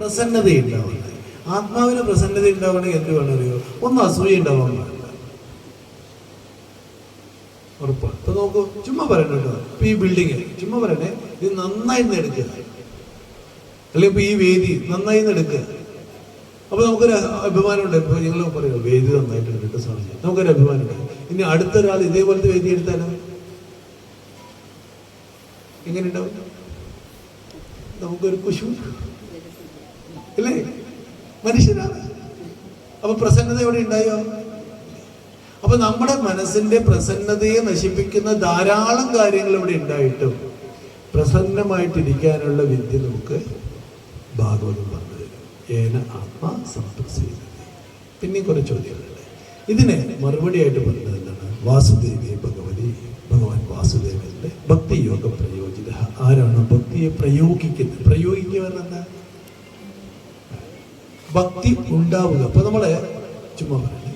പ്രസന്നത ഉണ്ടാവുന്നത് ആത്മാവിന് പ്രസന്നത ഉണ്ടാവണമെങ്കിൽ എന്ത് വേണം അറിയോ? ഒന്ന് അസൂയ ഉണ്ടാവാൻ പാടില്ല. ഉറപ്പാണ്. ഇപ്പൊ നോക്കൂ ചുമ്മാ പറയണ്ട കേട്ടോ. ഇപ്പൊ ഈ ബിൽഡിങ് ചുമ്മാ പറയണേ ഇത് നന്നായി എടുക്കുക. അല്ലെങ്കിൽ ഇപ്പൊ ഈ വേദി നന്നായി എടുക്കുക. അപ്പൊ നമുക്കൊരു അഭിമാനമുണ്ട്. ഇപ്പൊ ഞങ്ങൾ പറയുക വേദി നന്നായിട്ട് എടുത്തിട്ട് സ്വാമി. നമുക്കൊരു അഭിമാനമുണ്ട്. ഇനി അടുത്തൊരാൾ ഇതേപോലത്തെ വേദി എടുത്താലും? എങ്ങനെ ഉണ്ടാവും? നമുക്കൊരു കുശു അല്ലേ? മനുഷ്യനാണ്. അപ്പൊ പ്രസന്നത എവിടെ ഉണ്ടായോ? അപ്പൊ നമ്മുടെ മനസ്സിന്റെ പ്രസന്നതയെ നശിപ്പിക്കുന്ന ധാരാളം കാര്യങ്ങൾ ഇവിടെ ഉണ്ടായിട്ടും പ്രസന്നമായിട്ടിരിക്കാനുള്ള വിദ്യ നമുക്ക് ഭാഗവതം പറഞ്ഞു തരും. ഏന ആത്മാ സംതൃപ്തി പിന്നെ കുറെ ചോദ്യങ്ങളുണ്ട്. ഇതിന് മറുപടിയായിട്ട് പറഞ്ഞത് എന്താണ്? വാസുദേവി ഭഗവതി ഭഗവാൻ വാസുദേവന്റെ ഭക്തിയോഗ പ്രയോജിത. ആരാണ് ഭക്തിയെ പ്രയോഗിക്കുന്നത്? പ്രയോഗിക്കുക എന്താ ഭക്തി ഉണ്ടാവുക. അപ്പൊ നമ്മളെ ചുമ്മാ പറയണേ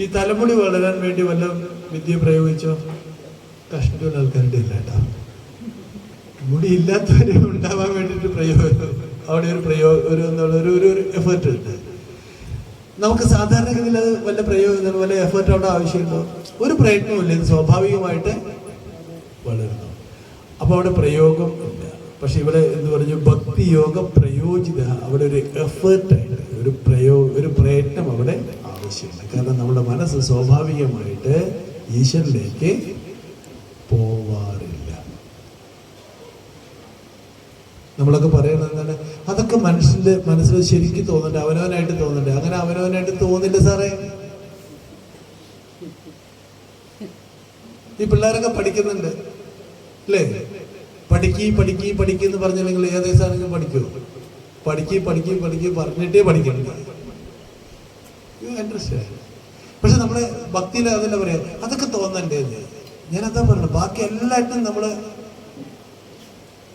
ഈ തലമുടി വളരാൻ വേണ്ടി വല്ല വിദ്യ പ്രയോഗിച്ചോ? കഷ്ടമുള്ള ആൾക്കാരുടെ ഇല്ല കേട്ടോ. മുടി ഇല്ലാത്തവരെ ഉണ്ടാവാൻ വേണ്ടിയിട്ട് പ്രയോഗം. അവിടെ ഒരു പ്രയോഗം ഒരു എന്നുള്ള ഒരു ഒരു എഫേർട്ട് ഉണ്ട്. നമുക്ക് സാധാരണഗതിയിൽ അത് വല്ല പ്രയോഗം വല്ല എഫേർട്ട് അവിടെ ആവശ്യമുണ്ടോ? ഒരു പ്രയത്നവും ഇത് സ്വാഭാവികമായിട്ട് വളരുന്നു. അപ്പോൾ അവിടെ പ്രയോഗം ഇല്ല. പക്ഷെ ഇവിടെ എന്ന് പറഞ്ഞു? ഭക്തിയോഗ പ്രയോജിത അവിടെ ഒരു എഫേർട്ടായിട്ട് ഒരു പ്രയോ ഒരു പ്രയത്നം അവിടെ ആവശ്യമുണ്ട്. കാരണം നമ്മുടെ മനസ്സ് സ്വാഭാവികമായിട്ട് ഈശ്വരനിലേക്ക് പോവാറില്ല. നമ്മളൊക്കെ പറയണത് എന്താണ്? അതൊക്കെ മനുഷ്യന്റെ മനസ്സിൽ ശരിക്കും തോന്നുന്നുണ്ട് അവനവനായിട്ട് തോന്നുന്നുണ്ട്. അങ്ങനെ അവനവനായിട്ട് തോന്നില്ല സാറേ. ഈ പിള്ളേരൊക്കെ പഠിക്കുന്നുണ്ട്. അല്ലേ? പഠിക്കി പഠിക്കി എന്ന് പറഞ്ഞാൽ നിങ്ങൾ ഏകദേശം പഠിക്കുമോ പഠിക്കി? പഠിക്കി പഠിക്കി പറഞ്ഞിട്ടേ പഠിക്കണം പക്ഷെ നമ്മൾ ഭക്തിയിൽ അതല്ല പറയാ അതൊക്കെ തോന്നണ്ടേ അതാ പറഞ്ഞു ബാക്കി എല്ലായിട്ടും നമ്മൾ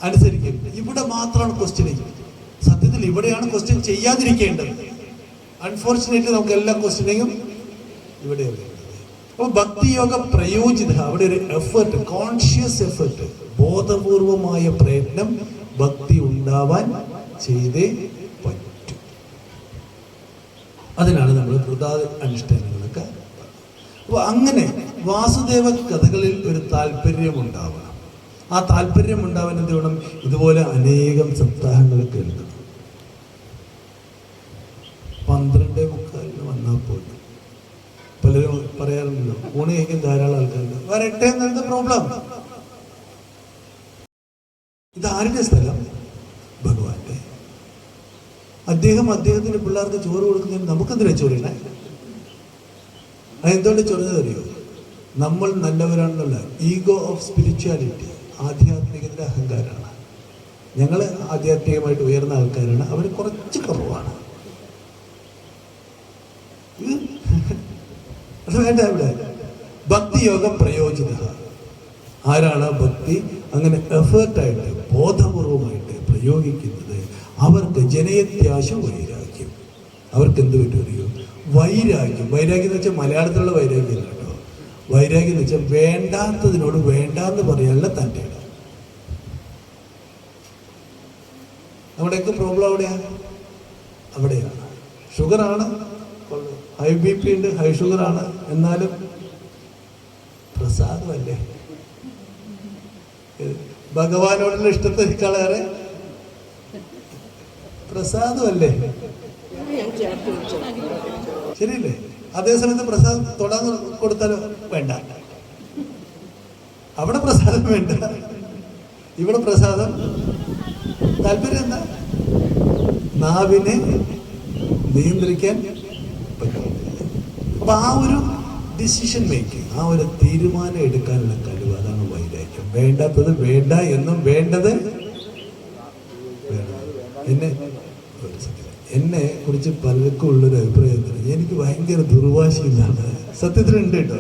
അനുസരിക്കും ഇവിടെ മാത്രമാണ് ക്വസ്റ്റ്യൻ സത്യത്തിൽ ഇവിടെയാണ് ക്വസ്റ്റ്യൻ ചെയ്യാതിരിക്കേണ്ടത്. അൺഫോർച്ചുനേറ്റ്ലി നമുക്ക് എല്ലാ ക്വസ്റ്റ്യനെയും ഇവിടെയാണ് അപ്പോൾ ഭക്തിയോഗ പ്രയോജിത അവിടെ ഒരു എഫേർട്ട് കോൺഷ്യസ് എഫേർട്ട് ബോധപൂർവമായ പ്രയത്നം ഭക്തി ഉണ്ടാവാൻ ചെയ്തേ പറ്റൂ. അതിനാണ് നമ്മൾ കൃതാ അനുഷ്ഠാനങ്ങളൊക്കെ അപ്പോൾ അങ്ങനെ വാസുദേവ കഥകളിൽ ഒരു താല്പര്യം ഉണ്ടാവണം ആ താല്പര്യം ഉണ്ടാവാൻ എന്ത് വേണം ഇതുപോലെ അനേകം സപ്താഹങ്ങൾ കേൾക്കണം പന്ത്രണ്ടേ മുക്കാലിന് വന്നാൽ പോലും പറയാറുണ്ടല്ലോ ഊണ് കഴിക്കാൻ ധാരാളം ആൾക്കാരുണ്ട്. വരട്ടെ എന്നുള്ളത് പ്രോബ്ലം ഇത് ആരുടെ സ്ഥലം? ഭഗവാന്റെ. അദ്ദേഹം അദ്ദേഹത്തിന്റെ പിള്ളേർക്ക് ചോറ് കൊടുക്കുന്നതിന് നമുക്കെന്തിനാ ചോറിയണേ അതെന്തുകൊണ്ട് അറിയോ? നമ്മൾ നല്ലവരാണെന്നുള്ള ഈഗോ ഓഫ് സ്പിരിച്വാലിറ്റി ആധ്യാത്മികത്തിന്റെ അഹങ്കാരമാണ്. ഞങ്ങൾ ആധ്യാത്മികമായിട്ട് ഉയർന്ന ആൾക്കാരാണ്. അവർ കുറച്ച് കുറവാണ് ഇത് അത് വേണ്ട ഇവിടെ ഭക്തിയോഗ പ്രയോജിത ആരാണ് ഭക്തി? അങ്ങനെ എഫേർട്ടായിട്ട് ബോധപൂർവമായിട്ട് പ്രയോഗിക്കുന്നത് അവർക്ക് ജനയത്യാശ വൈരാഗ്യം. അവർക്ക് എന്ത് പറ്റും അറിയോ? വൈരാഗ്യം. വൈരാഗ്യം എന്ന് വെച്ചാൽ മലയാളത്തിലുള്ള വൈരാഗ്യം കേട്ടോ. വൈരാഗ്യം എന്ന് വെച്ചാൽ വേണ്ടാത്തതിനോട് വേണ്ടാന്ന് പറയാനുള്ള തന്റെ ഇടം. നമ്മുടെയൊക്കെ പ്രോബ്ലം അവിടെയാണ് അവിടെയാണ് ഷുഗറാണ് ഹൈ ബി പി ഉണ്ട് ഹൈ ഷുഗർ ആണ്. എന്നാലും പ്രസാദമല്ലേ? ഭഗവാനോടുള്ള ഇഷ്ടത്തെക്കാളേറെ പ്രസാദമല്ലേ? ശരിയല്ലേ? അതേസമയത്ത് പ്രസാദം തൊടാൻ കൊടുത്താലോ? വേണ്ട. അവിടെ പ്രസാദം വേണ്ട. ഇവിടെ പ്രസാദം. താല്പര്യം എന്താ? നാവിനെ നിയന്ത്രിക്കാൻ പറ്റുന്നില്ല അപ്പൊ ആ ഒരു ഡിസിഷൻ മേക്കിംഗ് ആ ഒരു തീരുമാനം എടുക്കാനുള്ള കഴിവ് അതാണ് വൈരാഗ്യം വേണ്ടാത്തത് വേണ്ട എന്നും വേണ്ടത് എന്നെ. എന്നെ കുറിച്ച് പലർക്കും ഉള്ളൊരു അഭിപ്രായം? എനിക്ക് ഭയങ്കര ദുർവാശിയിലാണ് സത്യത്തിലുണ്ട് കേട്ടോ